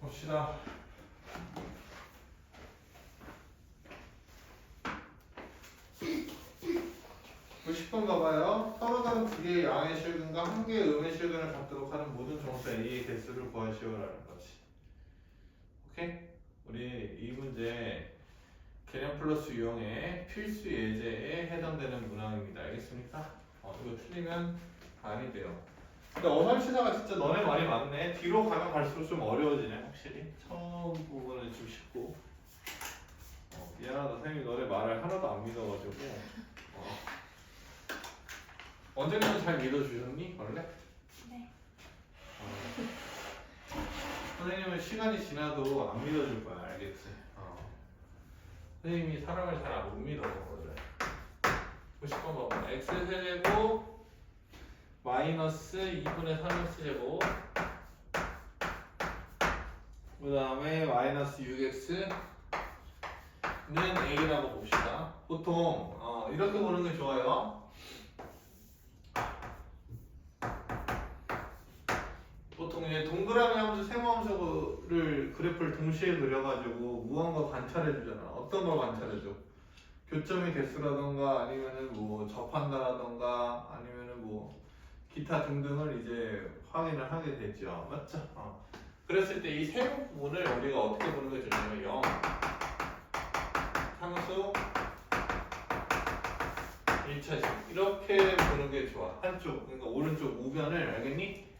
봅시다. 90번 봐봐요. 서로 다른 두 개의 양의 실근과 한 개의 음의 실근을 갖도록 하는 모든 정수 A의 개수를 구하시오라는 거지. 오케이? 우리 이 문제 개념 플러스 유형의 필수 예제에 해당되는 문항입니다. 알겠습니까? 어, 이거 틀리면 반이 돼요. 근데 어설시사가 진짜 너네 말이 많네. 뒤로 가면 갈수록 좀 어려워지네, 확실히. 처음 부분은 좀 쉽고. 어, 미안하다, 선생님이 너네 말을 하나도 안 믿어가지고. 어. 언젠가는 잘 믿어주셨니, 원래? 네. 어. 선생님은 시간이 지나도 안 믿어줄 거야, 알겠지? 어. 선생님이 사람을 잘 못 믿어, 원래. 90번 봐봐. x 세제곱 마이너스 2분의 3x 제곱 그 다음에 마이너스 6x는 a라고 봅시다. 보통 어, 이렇게 보는 게 좋아요. 보통 이제 동그라미 함수, 세모 함수를 그래프를 동시에 그려가지고 무언가 관찰해 주잖아. 어떤 걸 관찰해 줘? 교점의 개수라던가 아니면은 뭐 접한다라던가 기타 등등을 이제 확인을 하게 되죠. 맞죠? 어. 그랬을 때 이 세부 부분을 우리가 어떻게 보는 게 좋냐면 0 상수 1차식 이렇게 보는 게 좋아. 한쪽 그러니까 오른쪽 우변을 알겠니?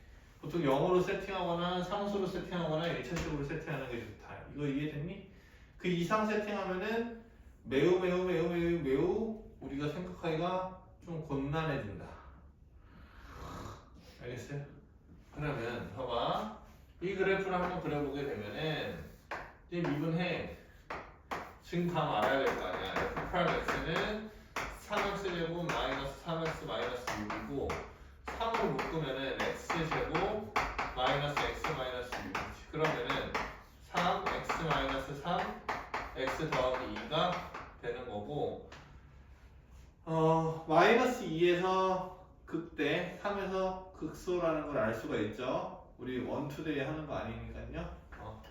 보통 0으로 세팅하거나 상수로 세팅하거나 1차식으로 세팅하는 게 좋다. 이거 이해됐니? 그 이상 세팅하면은 매우 매우 매우 매우 매우 우리가 생각하기가 좀 곤란해진다. 알겠어요? 그러면 봐봐. 이 그래프를 한번 그려보게 되면은 이 미분해. 지금 다 알아야 될 거 아니야. f8x는 3x 제곱 마이너스 3x 마이너스 6이고 3을 묶으면은 x 제곱 마이너스 x 마이너스 6이지 그러면은 3x 마이너스 3 x 더하기 2가 되는 거고 어 마이너스 2에서 극대 3에서 극소라는 걸 알 수가 있죠 우리 원투데이 하는 거 아니니까요 어.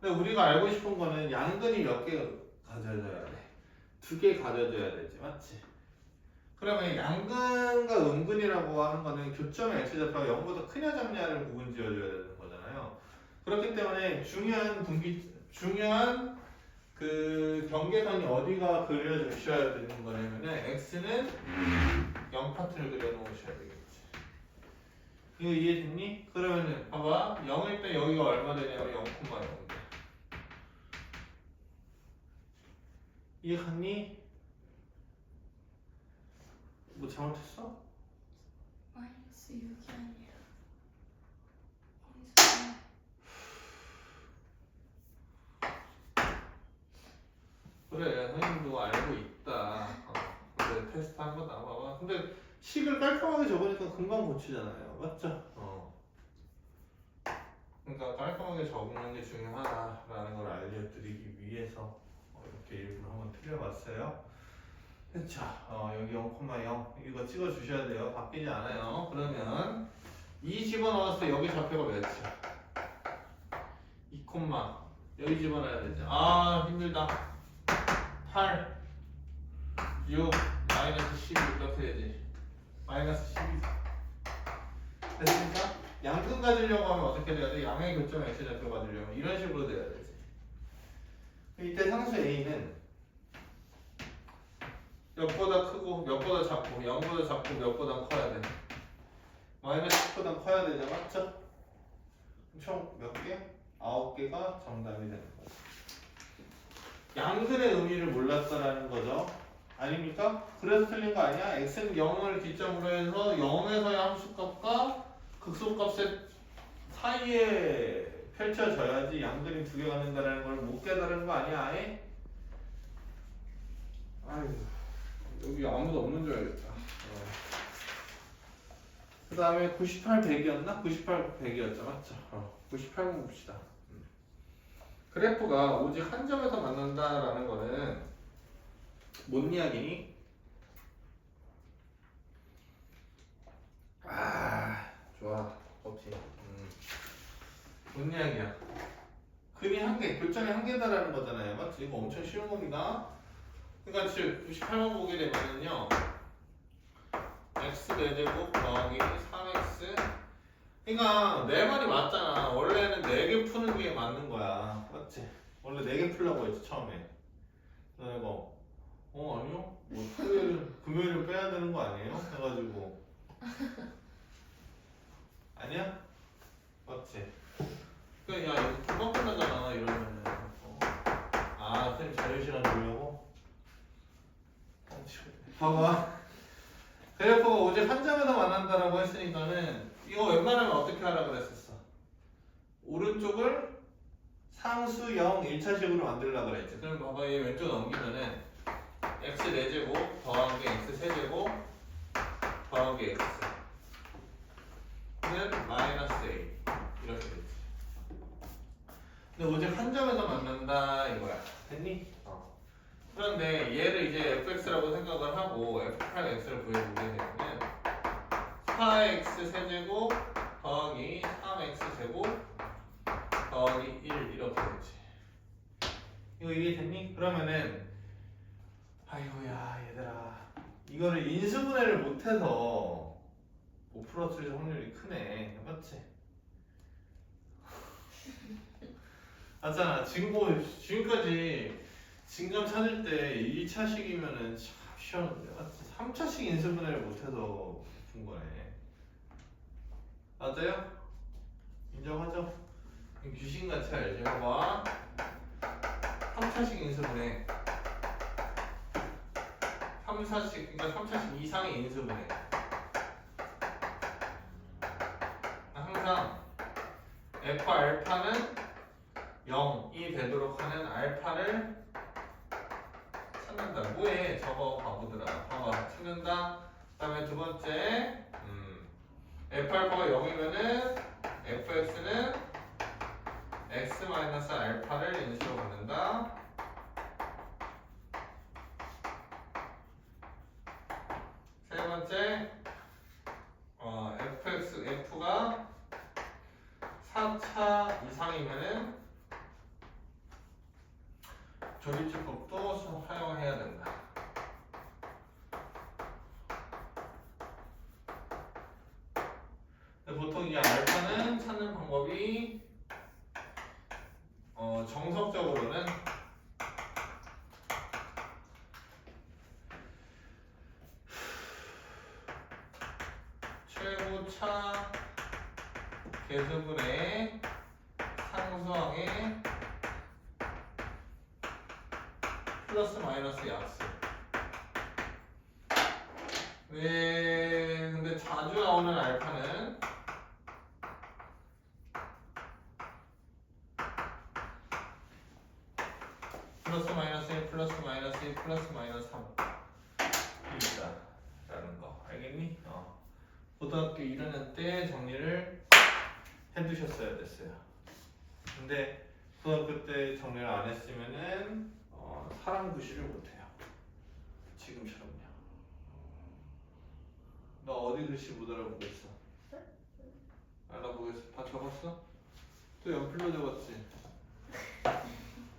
근데 우리가 알고 싶은 거는 양근이 몇 개 가져져야 돼? 두 개 가져져야 되지 맞지? 그러면 양근과 음근이라고 하는 거는 교점의 x좌표가 0보다 크냐 작냐를 구분 지어줘야 되는 거잖아요. 그렇기 때문에 중요한 분기 중요한 그 경계선이 어디가 그려주셔야 되는 거냐면은 x는 0 파트를 그려놓으셔야 되겠지. 이거 이해됐니? 그러면은 봐봐 0일 때 여기가 얼마 되냐면 0,0 돼. 이해갔니? 뭐 잘못했어? 마이너스 6이 아니라 어디서 그래 선생님도 알고 있다 어, 근데 테스트 한 번 나와봐 근데 식을 깔끔하게 적으니까 금방 고치잖아요. 맞죠? 어. 그러니까 깔끔하게 적는 게 중요하다라는 걸 알려드리기 위해서 어, 이렇게 일부러 한번 틀려봤어요. 자 어, 여기 0,0 이거 찍어주셔야 돼요. 바뀌지 않아요. 그러면 2 집어넣었을 때 여기 좌표가 몇이야? 2, 여기 집어넣어야 되지 아 힘들다. 8, 6, 마이너스 12 이렇게 되지. 마이너스 12. 됐습니까? 양근 가지려고 하면 어떻게 돼야 돼? 양의 교점 x좌표 가지려면 이런 식으로 돼야 되지. 이때 상수 a는 몇보다 크고 몇보다 작고 0보다 작고 몇보다 커야 돼. 마이너스 10보다 커야 되죠, 맞죠? 총 몇 개? 9개가 정답이 되는 거죠. 양근의 의미를 몰랐다라는 거죠. 아닙니까? 그래서 틀린 거 아니야? x는 0을 기점으로 해서 0에서의 함수값과 극소값의 사이에 펼쳐져야지 양근이 두 개가 된다는 걸 못 깨달은 거 아니야? 아예? 아이고 여기 아무도 없는 줄 알겠다. 그 다음에 98, 100이었나? 98, 100이었죠, 맞죠? 어, 98번 봅시다. 그래프가 오직 한 점에서 만난다라는 거는 뭔 이야기니? 아 좋아. 없지. 음. 뭔 이야기야? 금이 한개 교점이 한 개다라는 거잖아요. 맞지? 이거 엄청 쉬운 겁니다. 그러니까 지금 98번 보게 되면은요. x 내제곱 더하기 3x 그러니까 4번이 맞잖아. 원래는 4개 푸는 게 맞는 거야. 맞지? 원래 4개 풀려고 했지 처음에. 그리고 어 아니요? 뭐 토요일 금요일을 빼야 되는 거 아니에요? 해가지고 아니야? 맞지? 그야 이거 금방 끝나잖아 이러면은 어. 아 선생님 자유시간 주려고? 어. 봐봐 그래프가 오직 한 점에서 만난다라고 했으니까는 이거 웬만하면 어떻게 하라 그랬었어? 오른쪽을 상수 0 1차식으로 만들려고 그랬지 그럼 봐봐 얘 왼쪽 넘기면은 x 4제곱 더하기 x 세제곱 더하기 x는 마이너스 a 이렇게 되지 근데 오직 한 점에서 만난다 이거야 됐니? 어. 그런데 얘를 이제 fx라고 생각을 하고 f8x를 구해보게 되면은 4x 세제곱 더하기 3x 제곱 더하기 1 이렇게 되지 이거 이해됐니? 그러면은 아이고야 얘들아 이거를 인수분해를 못해서 못 풀었을 확률이 크네 맞지? 맞잖아 지금 뭐 지금까지 진감 찾을 때 1차식이면은 참 쉬웠는데 맞지? 3차식 인수분해를 못해서 준 거네 맞아요? 인정하죠? 귀신같이 알죠? 봐봐 3차식 인수분해 3차식 그러니까 3차식 이상의 인수분해 항상 f 알파는 0이 되도록 하는 알파를 찾는다. 뭐해 저거 바보들아? 봐봐. 찾는다. 그 다음에 두 번째 음, f 알파가 0이면은 fx는 x 마이너스 알파를 인수로 갖는다 세 번째, 어, fx, f가 4차 이상이면은 조립주법도 수- 사용해야 된다. 근데 보통 이 알파는 찾는 방법이 어, 정석적으로는 최고 차 계수분의 상수항의 플러스 마이너스 약수 네, 근데 자주 나오는 알파는 플러스 마이너스 1 플러스 마이너스 2 플러스 마이너스 3 있다라는 거 알겠니? 어. 고등학교 1학년 때 정리를 해두셨어야 됐어요. 근데 고등학교 때 정리를 안 했으면은 어, 사랑 구실을 못해요. 지금처럼요. 너 어디 글씨 못 알아보겠어? 알아보겠어? 다 적었어? 또 연필로 적었지?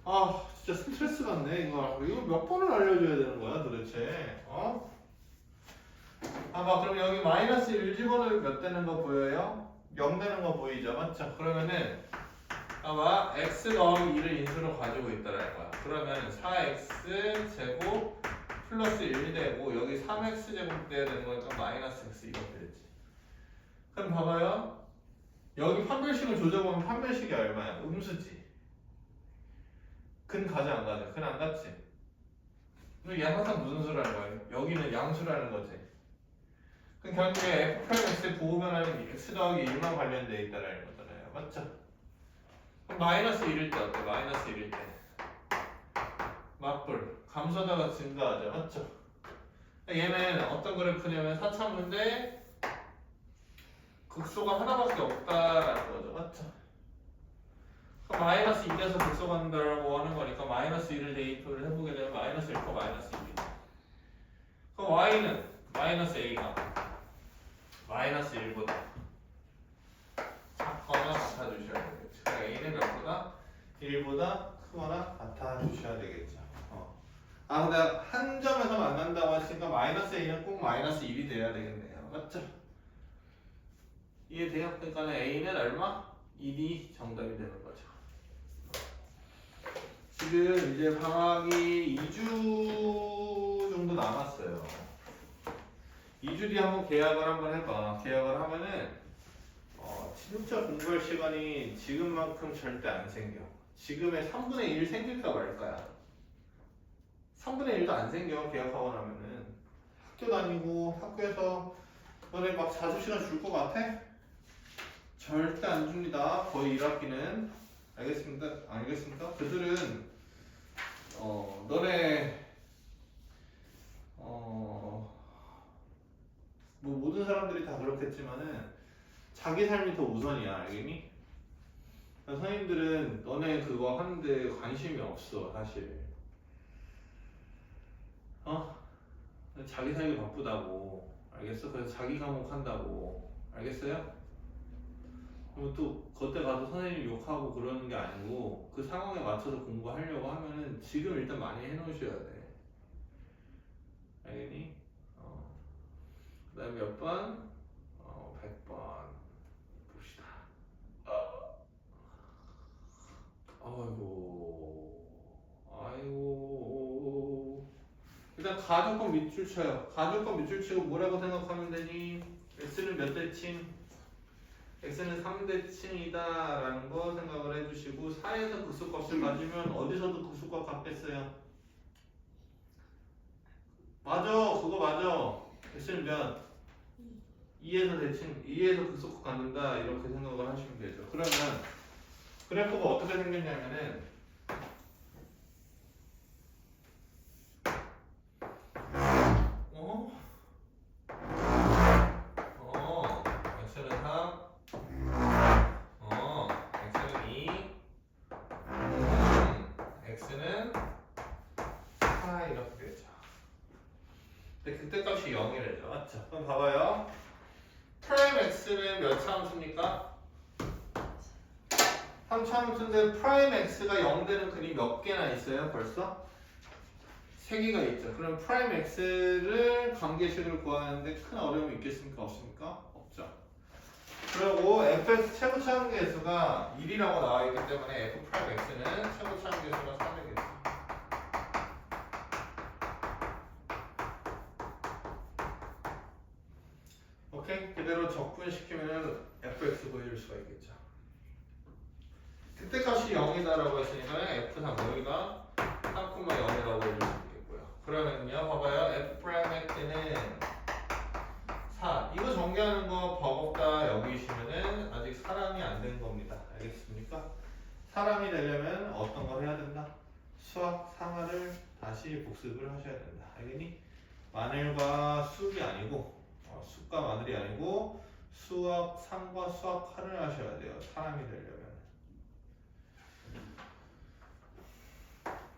아 진짜 스트레스 받네 이거 이거 몇 번을 알려줘야 되는 거야 도대체 어? 아마 그럼 여기 마이너스 1 집어넣으면 몇 되는 거 보여요? 0 되는 거 보이죠 맞죠? 그러면은 아마 x 더하기 2를 인수로 가지고 있다라는 거야 그러면 4x 제곱 플러스 1 되고 여기 3x 제곱 돼야 되는 거니까 마이너스 x 이렇게 되지 그럼 봐봐요 여기 판별식을 조져보면 판별식이 얼마야? 음수지 근 가지 안 가지? 근 안 갔지? 그럼 얘 항상 무슨 수라는 거야? 여기는 양수라는 거지 그럼 결국에 f x의 부호 변화는 x 더하기 1만 관련되어 있다라는 거잖아요 맞죠? 그럼 마이너스 1일 때 어때? 마이너스 1일 때 맞불 감소하다가 증가하죠 맞죠? 얘는 어떤 그래프냐면 사차문데 극소가 하나밖에 없다라는 거죠 맞죠? 그럼 마이너스 2에서 극소간다라고 하는 거니까 마이너스 1을 대입을 해보게 되면 마이너스 1코 마이너스 2이다 그럼 y는 마이너스 a가 마이너스 1보다 작거나 같아주셔야 되겠죠. 그러니까 a는 몇보다 1보다 크거나 같아주셔야 되겠죠. 어. 아 근데 한 점에서 만난다고 하시니까 마이너스 a는 꼭 마이너스 1이 돼야 되겠네요. 맞죠? 이게 돼요? 그러니까 a는 얼마? 1이 정답이 되는 거죠. 지금 이제 방학이 2주 정도 남았어요. 2주 뒤에 한번 계약을 한번 해봐. 계약을 하면은 어, 진짜 공부할 시간이 지금만큼 절대 안 생겨. 지금의 3분의 1 생길까 말까야. 3분의 1도 안 생겨 계약하고 나면은 학교 다니고 학교에서 너네 막 4시간 줄 것 같아? 절대 안 줍니다. 거의 1학기는 알겠습니다. 알겠습니까? 그들은 어 너네 어 뭐 모든 사람들이 다 그렇겠지만은 자기 삶이 더 우선이야 알겠니? 그러니까 선생님들은 너네 그거 하는데 관심이 없어 사실 어? 자기 살기 바쁘다고 알겠어? 그래서 자기 과목 한다고 알겠어요? 그리고 또 그때 가서 선생님 욕하고 그러는 게 아니고 그 상황에 맞춰서 공부하려고 하면은 지금 일단 많이 해놓으셔야 돼 알겠니? 어. 그 다음에 몇 번? 어, 100번 봅시다 아이고 아이고 일단 가조건 밑줄 쳐요 가조건 밑줄 치고 뭐라고 생각하면 되니? x는 몇 대칭? x는 3대칭이다 라는 거 생각을 해주시고 4에서 극소값을 가지면 어디서도 극소값 값겠어요 맞아 그거 맞아 x는 몇? 2에서 대칭 2에서 극소값 갖는다 이렇게 생각을 하시면 되죠 그러면 그래프가 어떻게 생겼냐면은 0이래죠. 맞죠? 그럼 봐봐요. 프라임 x는 몇 차함수입니까? 3차함수인데 프라임 x가 0 되는 그림 몇 개나 있어요 벌써? 3개가 있죠. 그럼 프라임 x를 관계식을 구하는데 큰 어려움이 있겠습니까? 없습니까? 없죠. 그리고 fx 최고 차함계수가 1이라고 나와 있기 때문에 f 프라임 x는 최고 차함계수가 3이겠죠. 오케이 그대로 fx 보여줄 수가 있겠죠. 그때 값이 0이다라고 했으니까 f3 여기가 3,0이라고 보여줄 수 있겠고요. 그러면요 봐봐요 f 프라임 x는 4 이거 전개하는 거 버겁다 여기시면은 아직 사람이 안 된 겁니다. 알겠습니까? 사람이 되려면 어떤 걸 해야 된다? 수학 상하를 다시 복습을 하셔야 된다. 알겠니? 마늘과 쑥이 아니고 어, 쑥과 마늘이 아니고 수학 상과 수학 하를 하셔야 돼요. 사람이 되려면.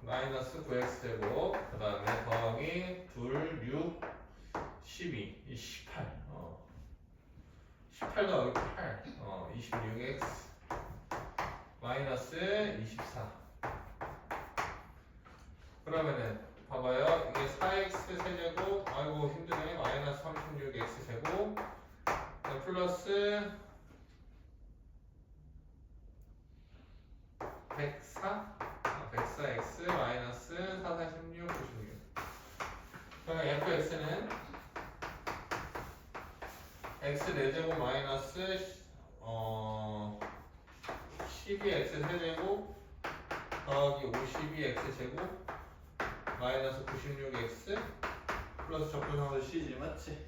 마이너스 9x 제곱 그 다음에 더하기 2, 6, 12, 이 18. 어. 18 더하기 8, 어, 26x 마이너스 24. 그러면은 봐봐요. 이게 4x 세제곱, 아이고 힘드네. 마이너스 36x 제곱, 네, 플러스 104, 아, 104x 마이너스 4, 46, 96. 그러면 fx는 x 4제곱 마이너스 어 12x 세제곱 더하기 52x 제곱 마이너스 96x 플러스 적분상수 c지 맞지?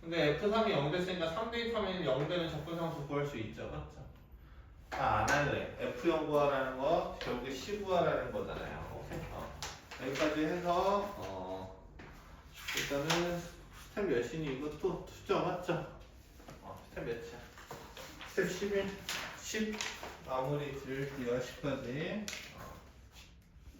근데 f3이 0 됐으니까 3 대입하면 0 되는 적분상수 구할 수 있죠 맞죠? 아, 안 할래. F0 구하라는 거, 결국에 C 구하라는 거잖아요. 오케이. 어. 여기까지 해서, 어, 일단은 스텝 몇이니 이것도 투죠, 맞죠? 어, 스텝 몇이야? 스텝 11, 10 마무리 들 10까지.